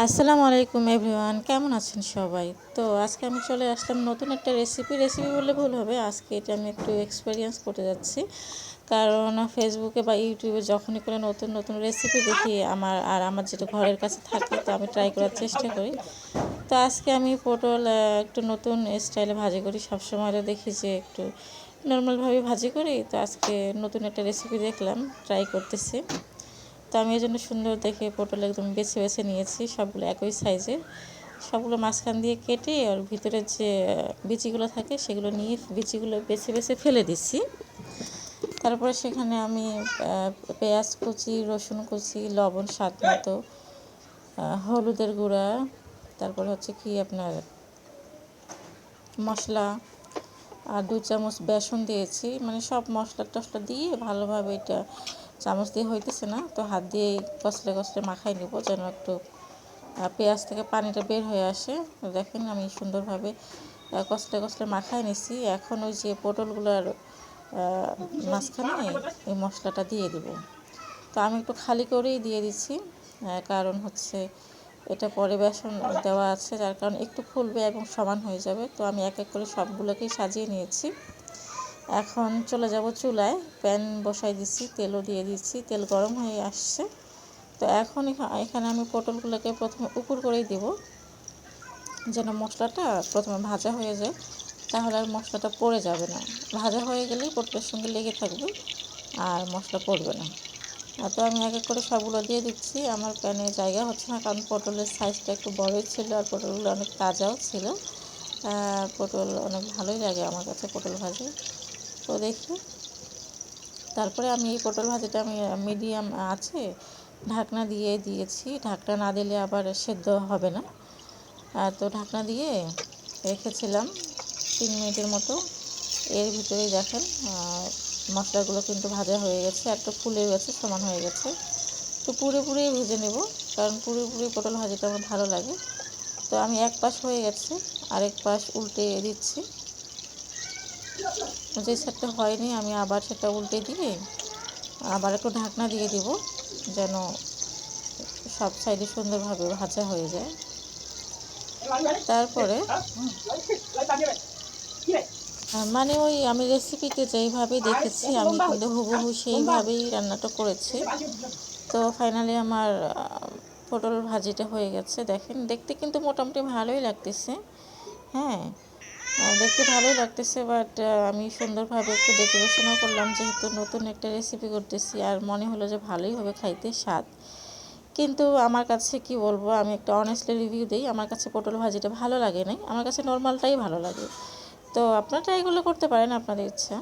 আসসালামু আলাইকুম এভরিওয়ান, কেমন আছেন সবাই? তো আজকে আমি চলে আসলাম নতুন একটা রেসিপি রেসিপি বললে ভুল হবে, আজকে এটা আমি একটু এক্সপিরিয়েন্স করতে যাচ্ছি। কারণ ফেসবুকে বা ইউটিউবে যখনই করে নতুন নতুন রেসিপি দেখি, আমার আর আমার যেটা ঘরের কাছে থাকে, তো আমি ট্রাই করার চেষ্টা করি। তো আজকে আমি পটল একটু নতুন স্টাইলে ভাজি করি। সবসময় দেখি যে একটু নর্মালভাবে ভাজি করি, তো আজকে নতুন একটা রেসিপি দেখলাম ট্রাই করতেছি। তো আমি এই জন্য সুন্দর দেখে পটল একদম বেছে বেছে নিয়েছি, সবগুলো একই সাইজের। সবগুলো মাঝখান দিয়ে কেটে আর ভিতরে যে বিচিগুলো থাকে সেগুলো নিয়ে বিচিগুলো বেছে বেছে ফেলে দিছি তারপরে সেখানে আমি পেঁয়াজ কুচি, রসুন কুচি, লবণ স্বাদ মতো হলুদের গুঁড়া, তারপরে হচ্ছে কি আপনার মশলা আর দু চামচ বেসন দিয়েছি। মানে সব মশলা টশলা দিয়ে ভালোভাবে এটা চামচ দিয়ে হইতেছে না, তো হাত দিয়ে কষলে কষলে মাখাই নিব যেন একটু পেঁয়াজ থেকে পানিটা বের হয়ে আসে। দেখেন আমি সুন্দরভাবে কষলে কষলে মাখাই নিছি। এখন ওই যে পটলগুলোর মাঝখানে এই মশলাটা দিয়ে দিব। তো আমি একটু খালি করেই দিয়ে দিচ্ছি কারণ হচ্ছে এটা পরে বেসন দেওয়া আছে, যার কারণে একটু ফুলবে এবং সমান হয়ে যাবে। তো আমি এক এক করে সবগুলোকেই সাজিয়ে নিয়েছি। এখন চলে যাব চুলায়। প্যান বসাই দিচ্ছি তেলও দিয়ে দিচ্ছি তেল গরম হয়ে আসছে। তো এখন এখা- এখানে আমি পটলগুলোকে প্রথমে উপর করেই দেব। যেন মশলাটা প্রথমে ভাজা হয়ে যায়। তাহলে আর মশলাটা পড়ে যাবে না। ভাজা হয়ে গেলেই পটলের সঙ্গে লেগে থাকবে, আর মশলা পড়বে না। তো আমি এক এক করে সবগুলো দিয়ে দিচ্ছি। আমার প্যানে জায়গা হচ্ছে না, কারণ পটলের সাইজটা একটু বড়ই ছিল আর পটলগুলো অনেক তাজাও ছিল। পটল অনেক ভালোই লাগে আমার কাছে পটল ভাজি। তো দেখি। তারপরে আমি এই পটল ভাজিটা আমি মিডিয়াম আছে, ঢাকনা দিয়ে দিয়েছি। ঢাকনা না দিলে আবার সেদ্ধ হবে না। তো ঢাকনা দিয়ে রেখেছিলাম তিন মিনিটের মতো। এর ভিতরেই দেখেন মশলাগুলো কিন্তু ভাজা হয়ে গেছে একটা ফুলে গেছে, সমান হয়ে গেছে। তো পুরোপুরি ভেজে নেব, কারণ পুরোপুরি পটল ভাজিটা আমার ভালো লাগে। তো আমি এক পাশ হয়ে গেছে, আরেক পাশ উল্টে দিচ্ছি। যে সেটটা হয়নি, আমি আবার সেটা উল্টে দিয়ে আবার একটু ঢাকনা দিয়ে দিব, যেন সব সাইডে সুন্দরভাবে ভাজা হয়ে যায়। তারপরে মানে ওই আমি রেসিপিতে যেইভাবে দেখেছি, আমি কিন্তু হুবহু সেইভাবেই রান্নাটা করেছি। তো ফাইনালি আমার পটল ভাজিটা হয়ে গেছে, দেখেন। দেখতে কিন্তু মোটামুটি ভালোই লাগতেছে হ্যাঁ। দেখতে ভালোই লাগতেছে বাট আমি সুন্দরভাবে একটু ডেকোরেশনও করলাম, যেহেতু নতুন একটা রেসিপি করতেছি, আর মনে হলো যে ভালোই হবে খাইতে স্বাদ। কিন্তু আমার কাছে কি বলব, আমি একটা অনেস্টলি রিভিউ দিই, আমার কাছে পটল ভাজিটা ভালো লাগে নাই, আমার কাছে নর্মালটাই ভালো লাগে। তো আপনারা এগুলো করতে পারেন আপনাদের ইচ্ছা।